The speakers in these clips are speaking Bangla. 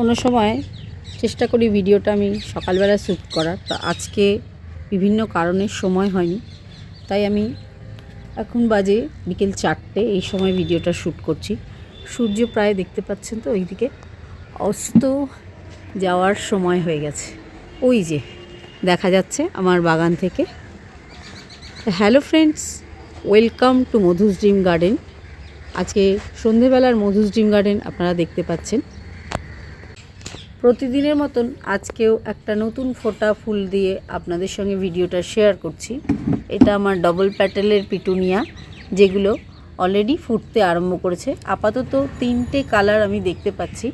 অন্য সময় চেষ্টা করি ভিডিওটা আমি সকালবেলা শ্যুট করার। তো আজকে বিভিন্ন কারণে সময় হয়নি। তাই আমি এখন বাজে বিকেল চারটে, এই সময় ভিডিওটা শ্যুট করছি। সূর্য প্রায় দেখতে পাচ্ছেন তো ওইদিকে। অস্ত যাওয়ার সময় হয়ে গেছে। ওই যে, দেখা যাচ্ছে আমার বাগান থেকে। Hello friends, welcome to Madhu's dream garden. আজকে সন্ধেবেলার মধুস ড্রিম গার্ডেন আপনারা দেখতে পাচ্ছেন। প্রতিদিনের মতন আজকেও একটা নতুন ফোটা ফুল দিয়ে আপনাদের সঙ্গে ভিডিওটা শেয়ার করছি। এটা আমার ডবল প্যাটেলের পিটুনিয়া, যেগুলো অলরেডি ফুটতে আরম্ভ করেছে। আপাতত তিনটে কালার আমি দেখতে পাচ্ছি।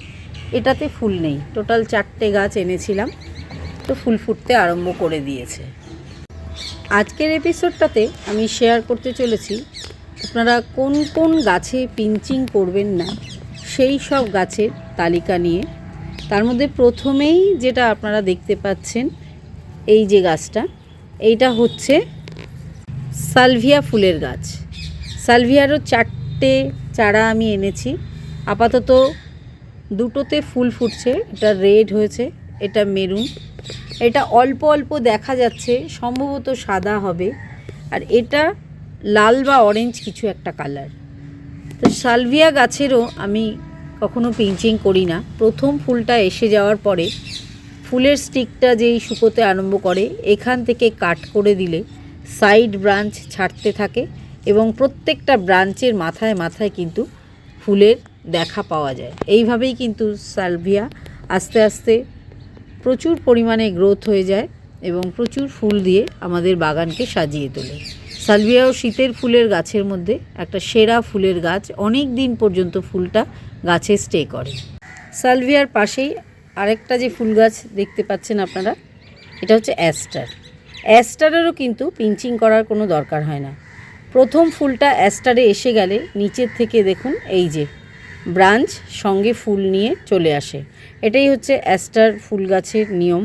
এটাতে ফুল নেই। টোটাল চারটে গাছ এনেছিলাম, তো ফুল ফুটতে আরম্ভ করে দিয়েছে। আজকের এপিসোডটাতে আমি শেয়ার করতে চলেছি, আপনারা কোন কোন গাছে পিঞ্চিং করবেন না, সেই সব গাছের তালিকা নিয়ে। তার মধ্যে প্রথমেই যেটা আপনারা দেখতে পাচ্ছেন, এই যে গাছটা, এইটা হচ্ছে সালভিয়া ফুলের গাছ। সালভিয়ারও চারটে চারা আমি এনেছি। আপাতত দুটোতে ফুল ফুটছে, এটা রেড হয়েছে, এটা মেরুন। এটা অল্প অল্প দেখা যাচ্ছে, সম্ভবত সাদা হবে। আর এটা লাল বা অরেঞ্জ কিছু একটা কালার। তো সালভিয়া গাছেরও আমি কখনো পিঞ্চিং করি না। প্রথম ফুলটা এসে যাওয়ার পরে ফুলের স্টিকটা যেই শুকোতে আরম্ভ করে, এখান থেকে কাট করে দিলে সাইড ব্রাঞ্চ ছাড়তে থাকে এবং প্রত্যেকটা ব্রাঞ্চের মাথায় মাথায় কিন্তু ফুলের দেখা পাওয়া যায়। এইভাবেই কিন্তু সালভিয়া আস্তে আস্তে প্রচুর পরিমাণে গ্রোথ হয়ে যায় এবং প্রচুর ফুল দিয়ে আমাদের বাগানকে সাজিয়ে তোলে। সালভিয়াও শীতের ফুলের গাছের মধ্যে একটা সেরা ফুলের গাছ অনেক দিন পর্যন্ত ফুলটা গাছে স্টে করে। সালভিয়ার পাশেই আরেকটা যে ফুল গাছ দেখতে পাচ্ছেন আপনারা, এটা হচ্ছে অ্যাস্টার। অ্যাস্টারেরও কিন্তু পিঞ্চিং করার কোনো দরকার হয় না। প্রথম ফুলটা অ্যাস্টারে এসে গেলে নিচের থেকে দেখুন এই যে ব্রাঞ্চ, সঙ্গে ফুল নিয়ে চলে আসে। এটাই হচ্ছে অ্যাস্টার ফুল গাছের নিয়ম।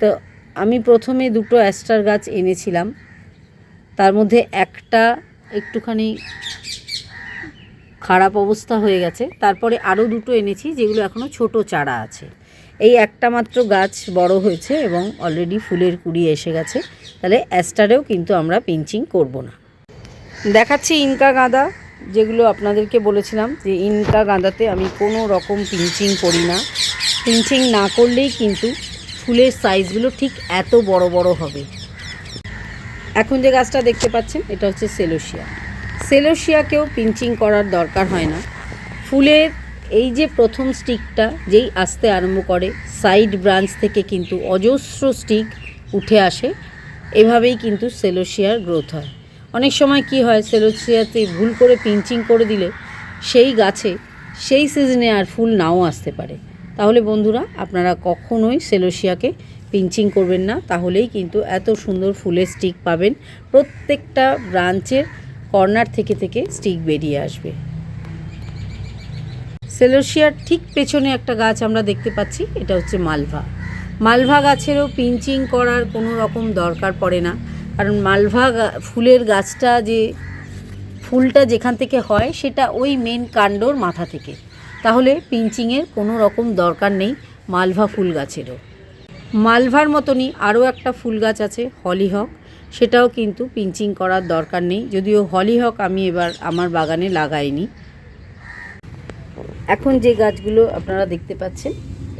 তো আমি প্রথমে দুটো অ্যাস্টার গাছ এনেছিলাম। তার মধ্যে একটা একটুখানি খারাপ অবস্থা হয়ে গেছে। তারপরে আরও দুটো এনেছি যেগুলো এখনও ছোট চারা আছে। এই একটা মাত্র গাছ বড় হয়েছে এবং অলরেডি ফুলের কুড়ি এসে গেছে। তাহলে অ্যাস্টারেও কিন্তু আমরা পিঞ্চিং করব না। দেখাচ্ছি ইনকা গাঁদা, যেগুলো আপনাদেরকে বলেছিলাম যে ইনকা গাঁদাতে আমি কোনো রকম পিঞ্চিং করি না। পিঞ্চিং না করলেই কিন্তু ফুলের সাইজগুলো ঠিক এত বড় বড় হবে। এখন যে গাছটা দেখতে পাচ্ছেন, এটা হচ্ছে সেলোসিয়া সেলোসিয়াকেও পিঞ্চিং করার দরকার হয় না। ফুলের এই যে প্রথম স্টিকটা, যেই আসতে আরম্ভ করে, সাইড ব্রাঞ্চ থেকে কিন্তু অজস্র স্টিক উঠে আসে। এভাবেই কিন্তু সেলোসিয়ার গ্রোথ হয়। অনেক সময় কি হয় সেলোসিয়াতে ভুল করে পিঞ্চিং করে দিলে সেই গাছে সেই সিজনে আর ফুল নাও আসতে পারে। তাহলে বন্ধুরা, আপনারা কখনোই সেলোসিয়াকে পিঞ্চিং করবেন না। তাহলেই কিন্তু এত সুন্দর ফুলের স্টিক পাবেন। প্রত্যেকটা ব্রাঞ্চের কর্নার থেকে থেকে স্টিক বেরিয়ে আসবে। সেলোসিয়ার ঠিক পেছনে একটা গাছ আমরা দেখতে পাচ্ছি, এটা হচ্ছে মালভা। মালভা গাছেরও পিঞ্চিং করার কোনো রকম দরকার পড়ে না। কারণ মালভা ফুলের গাছটা যে, ফুলটা যেখান থেকে হয়, সেটা ওই মেন কাণ্ডর মাথা থেকে। তাহলে পিঞ্চিংয়ের কোনো রকম দরকার নেই মালভা ফুল গাছেরও। মালভার মতনই আরও একটা ফুল গাছ আছে, হলিহক। সেটাও কিন্তু পিঞ্চিং করার দরকার নেই, যদিও হলিহক আমি এবার আমার বাগানে লাগাইনি। এখন যে গাছগুলো আপনারা দেখতে পাচ্ছেন,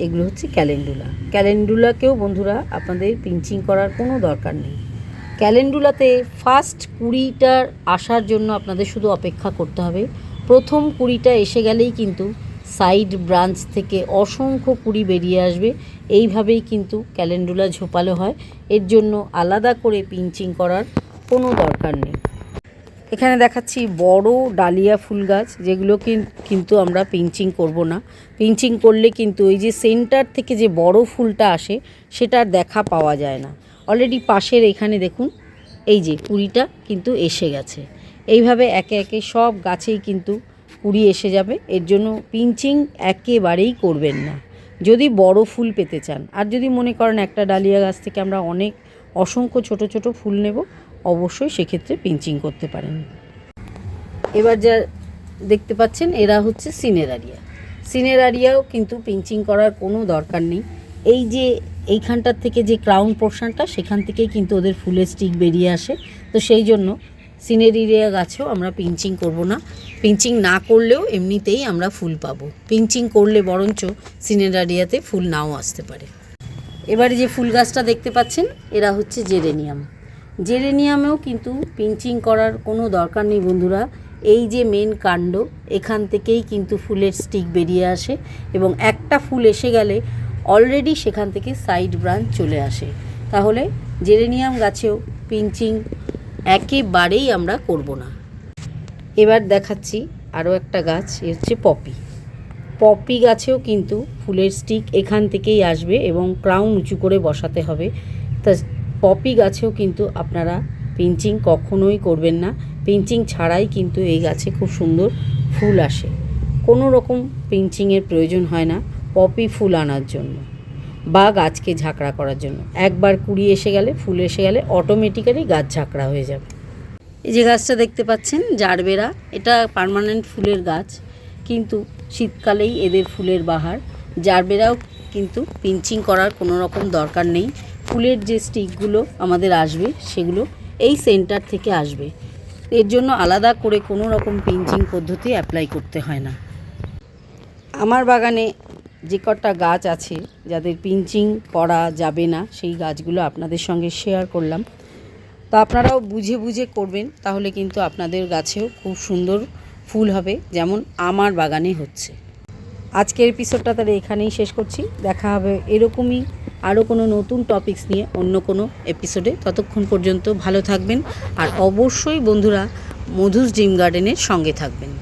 এগুলো হচ্ছে ক্যালেন্ডুলা। ক্যালেন্ডুলাকেও বন্ধুরা আপনাদের পিঞ্চিং করার কোনো দরকার নেই। ক্যালেন্ডুলাতে ফার্স্ট কুড়িটার আসার জন্য আপনাদের শুধু অপেক্ষা করতে হবে। প্রথম কুড়িটা এসে গেলেই কিন্তু সাইড ব্রাঞ্চ থেকে অসংখ্য কুড়ি বেরিয়ে আসবে। এইভাবেই কিন্তু ক্যালেন্ডুলা ঝোপালো হয়। এর জন্য আলাদা করে পিঞ্চিং করার কোনো দরকার নেই। এখানে দেখাচ্ছি বড় ডালিয়া ফুল গাছ, যেগুলো কিন- কিন্তু আমরা পিঞ্চিং করব না। পিঞ্চিং করলে কিন্তু ওই যে সেন্টার থেকে যে বড় ফুলটা আসে সেটার দেখা পাওয়া যায় না। অলরেডি পাশের এখানে দেখুন, এই যে কুড়িটা কিন্তু এসে গেছে। এইভাবে একে একে সব গাছেই কিন্তু কুড়ি এসে যাবে, এর জন্য পিঞ্চিং একেবারেই করবেন না। যদি বড় ফুল পেতে চান, আর যদি মনে করেন একটা ডালিয়া গাছ থেকে আমরা অনেক অসংখ্য ছোট ছোট ফুল নেব, অবশ্যই সেক্ষেত্রে পিঞ্চিং করতে পারেন। এবার যা দেখতে পাচ্ছেন, এরা হচ্ছে সিনেরারিয়া। সিনেরারিয়াও কিন্তু পিঞ্চিং করার কোনো দরকার নেই। এই যে এইখানটার থেকে যে ক্রাউন পোর্শনটা, সেখান থেকেই কিন্তু ওদের ফুলের স্টিক বেরিয়ে আসে। তো সেই জন্য সিনেরিয়া গাছেও আমরা পিঞ্চিং করব না। পিঞ্চিং না করলেও এমনিতেই আমরা ফুল পাবো। পিঞ্চিং করলে বরঞ্চ সিনেরারিয়াতে ফুল নাও আসতে পারে। এবারে যে ফুল গাছটা দেখতে পাচ্ছেন, এরা হচ্ছে জেরেনিয়াম। জেরেনিয়ামেও কিন্তু পিঞ্চিং করার কোনো দরকার নেই বন্ধুরা। এই যে মেন কাণ্ড, এখান থেকেই কিন্তু ফুলের স্টিক বেরিয়ে আসে এবং একটা ফুল এসে গেলে অলরেডি সেখান থেকে সাইড ব্রাঞ্চ চলে আসে। তাহলে জেরেনিয়াম গাছেও পিঞ্চিং একেবারেই আমরা করব না। এবার দেখাচ্ছি আরও একটা গাছ, এ হচ্ছে পপি। পপি গাছেও কিন্তু ফুলের স্টিক এখান থেকেই আসবে এবং ক্রাউন উঁচু করে বসাতে হবে। তা পপি গাছেও কিন্তু আপনারা পিঞ্চিং কখনোই করবেন না। পিঞ্চিং ছাড়াই কিন্তু এই গাছে খুব সুন্দর ফুল আসে। কোনো রকম পিঞ্চিংয়ের প্রয়োজন হয় না। পপি ফুল আনার জন্য। বা গাছকে ঝাঁকড়া করার জন্য। একবার কুড়ি এসে গেলে, ফুল এসে গেলে অটোমেটিক্যালি গাছ ঝাঁকড়া হয়ে যাবে। এই যে গাছটা দেখতে পাচ্ছেন, জারবেরা, এটা পার্মানেন্ট ফুলের গাছ, কিন্তু শীতকালেই এদের ফুলের বাহার। জারবেরাও কিন্তু পিঞ্চিং করার কোনো রকম দরকার নেই। ফুলের যে স্টিকগুলো আমাদের আসবে, সেগুলো এই সেন্টার থেকে আসবে। এর জন্য আলাদা করে কোনো রকম পিঞ্চিং পদ্ধতি অ্যাপ্লাই করতে হয় না। আমার বাগানে যে কটা গাছ আছে, যাদের পিঞ্চিং করা যাবে না, সেই গাছগুলো আপনাদের সঙ্গে শেয়ার করলাম। তো আপনারাও বুঝে বুঝে করবেন, তাহলে কিন্তু আপনাদের গাছেও খুব সুন্দর ফুল হবে, যেমন আমার বাগানে হচ্ছে। আজকের এপিসোডটা তাহলে এখানেই শেষ করছি। দেখা হবে এরকমই আরও কোনো নতুন টপিকস নিয়ে অন্য কোনো এপিসোডে ততক্ষণ পর্যন্ত ভালো থাকবেন, আর অবশ্যই বন্ধুরা মধুস ড্রিম গার্ডেনের সঙ্গে থাকবেন।